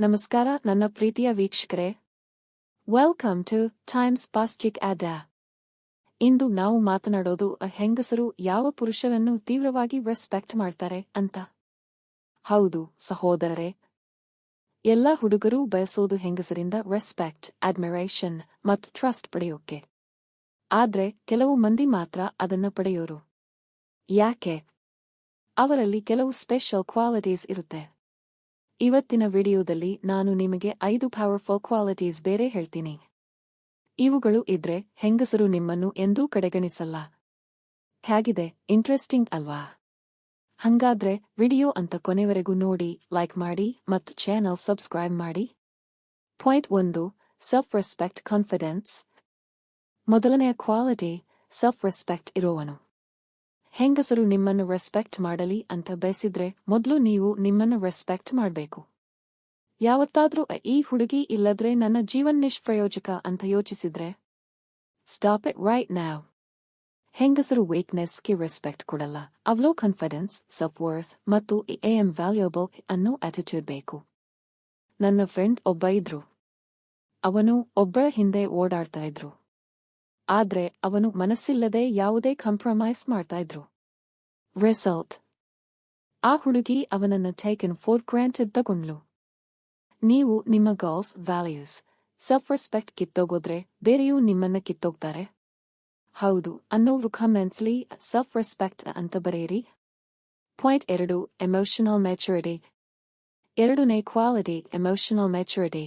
ನಮಸ್ಕಾರ ನನ್ನ ಪ್ರೀತಿಯ ವೀಕ್ಷಕರೇ. ವೆಲ್ಕಮ್ ಟು ಟೈಮ್ಸ್ ಪಾಸ್ಟಿಕ್ ಅಡ್ಡಾ ಇಂದು ನಾವು ಮಾತನಾಡೋದು ಹೆಂಗಸರು ಯಾವ ಪುರುಷರನ್ನು ತೀವ್ರವಾಗಿ ರೆಸ್ಪೆಕ್ಟ್ ಮಾಡ್ತಾರೆ ಅಂತ. ಹೌದು, ಸಹೋದರರೇ. ಎಲ್ಲ ಹುಡುಗರು ಬಯಸೋದು ಹೆಂಗಸರಿಂದ ರೆಸ್ಪೆಕ್ಟ್ ಅಡ್ಮಿರೇಷನ್ ಮತ್ತು ಟ್ರಸ್ಟ್ ಪಡೆಯೋಕೆ. ಆದ್ರೆ, ಕೆಲವು ಮಂದಿ ಮಾತ್ರ ಅದನ್ನ ಪಡೆಯೋರು. ಯಾಕೆ? ಅವರಲ್ಲಿ ಕೆಲವು ಸ್ಪೆಷಲ್ ಕ್ವಾಲಿಟೀಸ್ ಇರುತ್ತೆ. ಇವತ್ತಿನ ವಿಡಿಯೋದಲ್ಲಿ ನಾನು ನಿಮಗೆ ಐದು ಪವರ್ಫುಲ್ ಕ್ವಾಲಿಟೀಸ್ ಬೇರೆ ಹೇಳ್ತೀನಿ. ಇವುಗಳು ಇದ್ರೆ ಹೆಂಗಸರು ನಿಮ್ಮನ್ನು ಎಂದೂ ಕಡೆಗಣಿಸಲ್ಲ. ಹೇಗಿದೆ? ಇಂಟ್ರೆಸ್ಟಿಂಗ್ ಅಲ್ವಾ? ಹಂಗಾದ್ರೆ ವಿಡಿಯೋ ಅಂತ ಕೊನೆವರೆಗೂ ನೋಡಿ ಲೈಕ್ ಮಾಡಿ ಮತ್ತು ಚಾನಲ್ ಸಬ್ಸ್ಕ್ರೈಬ್ ಮಾಡಿ. ಪಾಯಿಂಟ್ ಒಂದು ಸೆಲ್ಫ್ ರೆಸ್ಪೆಕ್ಟ್ ಕಾನ್ಫಿಡೆನ್ಸ್ ಮೊದಲನೆಯ ಕ್ವಾಲಿಟಿ ಸೆಲ್ಫ್ ರೆಸ್ಪೆಕ್ಟ್ ಇರುವವನು ಹೆಂಗಸರು ನಿಮ್ಮನ್ನು ರೆಸ್ಪೆಕ್ಟ್ ಮಾಡಲಿ ಅಂತ ಬಯಸಿದ್ರೆ ಮೊದಲು ನೀವು ನಿಮ್ಮನ್ನು ರೆಸ್ಪೆಕ್ಟ್ ಮಾಡಬೇಕು. ಯಾವತ್ತಾದ್ರೂ ಈ ಹುಡುಗಿ ಇಲ್ಲದ್ರೆ ನನ್ನ ಜೀವನ್ ನಿಷ್ಪ್ರಯೋಜಕ ಅಂತ ಯೋಚಿಸಿದ್ರೆ ಸ್ಟಾಪ್ ಇಟ್ ರೈಟ್ ನಾವ್ ಹೆಂಗಸರು ವೀಕ್ನೆಸ್ಗೆ ರೆಸ್ಪೆಕ್ಟ್ ಕೊಡಲ್ಲ. ಅವ್ಲೋ ಕಾನ್ಫಿಡೆನ್ಸ್ ಸೆಲ್ಫ್ ವರ್ತ್ ಮತ್ತು ಎ ಎಂ ವ್ಯಾಲ್ಯೂಬಲ್ ಅನ್ನೋ ಅಟಿಟ್ಯೂಡ್ ಬೇಕು. ನನ್ನ ಫ್ರೆಂಡ್ ಒಬ್ಬ ಇದ್ರು. ಅವನು ಒಬ್ಬರ ಹಿಂದೆ ಓಡಾಡ್ತಾ ಇದ್ರು. ಆದ್ರೆ ಅವನು ಮನಸ್ಸಿಲ್ಲದೆ ಯಾವುದೇ ಕಂಪ್ರಮೈಸ್ ಮಾಡ್ತಾ ಇದ್ರು ರಿಸಲ್ಟ್ ಆ ಹುಡುಗಿ ಅವನನ್ನ ಟೇಕನ್ ಫೋರ್ ಗ್ರಾಂಟೆಡ್ ತಗೊಂಡ್ಲು. ನೀವು ನಿಮ್ಮ ಗರ್ಲ್ಸ್ ವ್ಯಾಲ್ಯೂಸ್ ಸೆಲ್ಫ್ ರೆಸ್ಪೆಕ್ಟ್ ಕಿತ್ತೋಗೋದ್ರೆ ಬೇರೆಯೂ ನಿಮ್ಮನ್ನ ಕಿತ್ತೋಗ್ತಾರೆ. ಹೌದು, ಅನ್ನೋರು ಕಮೆಂಟ್ಸ್ಲಿ ಸೆಲ್ಫ್ ರೆಸ್ಪೆಕ್ಟ್ ಅಂತ ಬರೆಯಿರಿ. ಪಾಯಿಂಟ್ ಎರಡು ಎಮೋಷನಲ್ ಮೆಚುರಿಟಿ ಎರಡನೇ ಕ್ವಾಲಿಟಿ ಎಮೋಷನಲ್ ಮೆಚುರಿಟಿ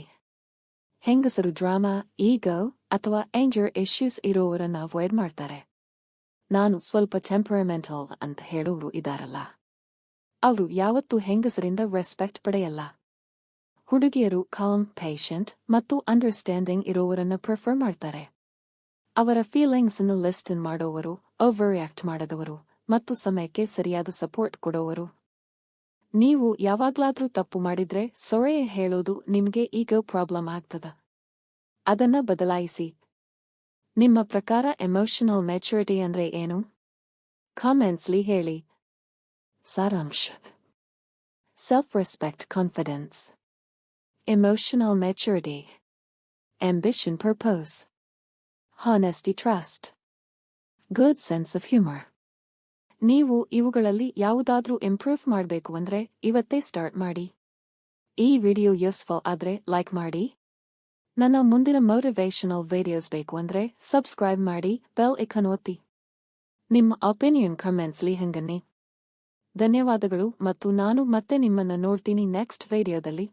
ಹೆಂಗಸರು ಡ್ರಾಮಾ, ಈಗೋ ಅಥವಾ ಆಂಗರ್ ಇಶ್ಯೂಸ್ ಇರೋವರನ್ನ ಅವಾಯ್ಡ್ ಮಾಡ್ತಾರೆ. ನಾನು ಸ್ವಲ್ಪ ಟೆಂಪರಮೆಂಟಲ್ ಅಂತ ಹೇಳೋರು ಇದಾರಲ್ಲ. ಅವರು ಯಾವತ್ತೂ ಹೆಂಗಸರಿಂದ ರೆಸ್ಪೆಕ್ಟ್ ಪಡೆಯಲ್ಲ. ಹುಡುಗಿಯರು ಕಾಮ್ ಪೇಷಂಟ್ ಮತ್ತು ಅಂಡರ್ಸ್ಟ್ಯಾಂಡಿಂಗ್ ಇರೋವರನ್ನ ಪ್ರಿಫರ್ ಮಾಡ್ತಾರೆ. ಅವರ ಫೀಲಿಂಗ್ಸ್ ಅನ್ನು ಲಿಸ್ಟನ್ ಮಾಡೋವರು ಓವರ್ ರಿಯಾಕ್ಟ್ ಮಾಡದವರು ಮತ್ತು ಸಮಯಕ್ಕೆ ಸರಿಯಾದ ಸಪೋರ್ಟ್ ಕೊಡೋವರು ನೀವು ಯಾವಾಗ್ಲಾದ್ರೂ ತಪ್ಪು ಮಾಡಿದ್ರೆ ಸೊರೆ ಹೇಳೋದು ನಿಮ್ಗೆ ಈಗ ಪ್ರಾಬ್ಲಮ್ ಆಗ್ತದ. ಅದನ್ನ ಬದಲಾಯಿಸಿ. ನಿಮ್ಮ ಪ್ರಕಾರ ಎಮೋಷನಲ್ ಮೆಚುರಿಟಿ ಅಂದ್ರೆ ಏನು? ಕಾಮೆಂಟ್ಸ್ಲಿ ಹೇಳಿ. ಸಾರಾಂಶ. Self respect confidence emotional maturity ambition, purpose. Honesty, trust. Good sense of humor. ನೀವು ಇವುಗಳಲ್ಲಿ ಯಾವುದಾದ್ರೂ ಇಂಪ್ರೂವ್ ಮಾಡಬೇಕು ಅಂದ್ರೆ ಇವತ್ತೇ ಸ್ಟಾರ್ಟ್ ಮಾಡಿ. ಈ ವಿಡಿಯೋ ಯೂಸ್ಫುಲ್ ಆದ್ರೆ ಲೈಕ್ ಮಾಡಿ. ನನ್ನ ಮುಂದಿನ ಮೋಟಿವೇಶನಲ್ ವಿಡಿಯೋಸ್ ಬೇಕು ಅಂದ್ರೆ ಸಬ್ಸ್ಕ್ರೈಬ್ ಮಾಡಿ ಬೆಲ್ ಇಕನ್ ಒತ್ತಿ. ನಿಮ್ಮ ಒಪಿನಿಯನ್ ಕಮೆಂಟ್ಸ್ಲಿ ಹಂಗನ್ನಿ. ಧನ್ಯವಾದಗಳು ಮತ್ತು ನಾನು ಮತ್ತೆ ನಿಮ್ಮನ್ನ ನೋಡ್ತೀನಿ ನೆಕ್ಸ್ಟ್ ವಿಡಿಯೋದಲ್ಲಿ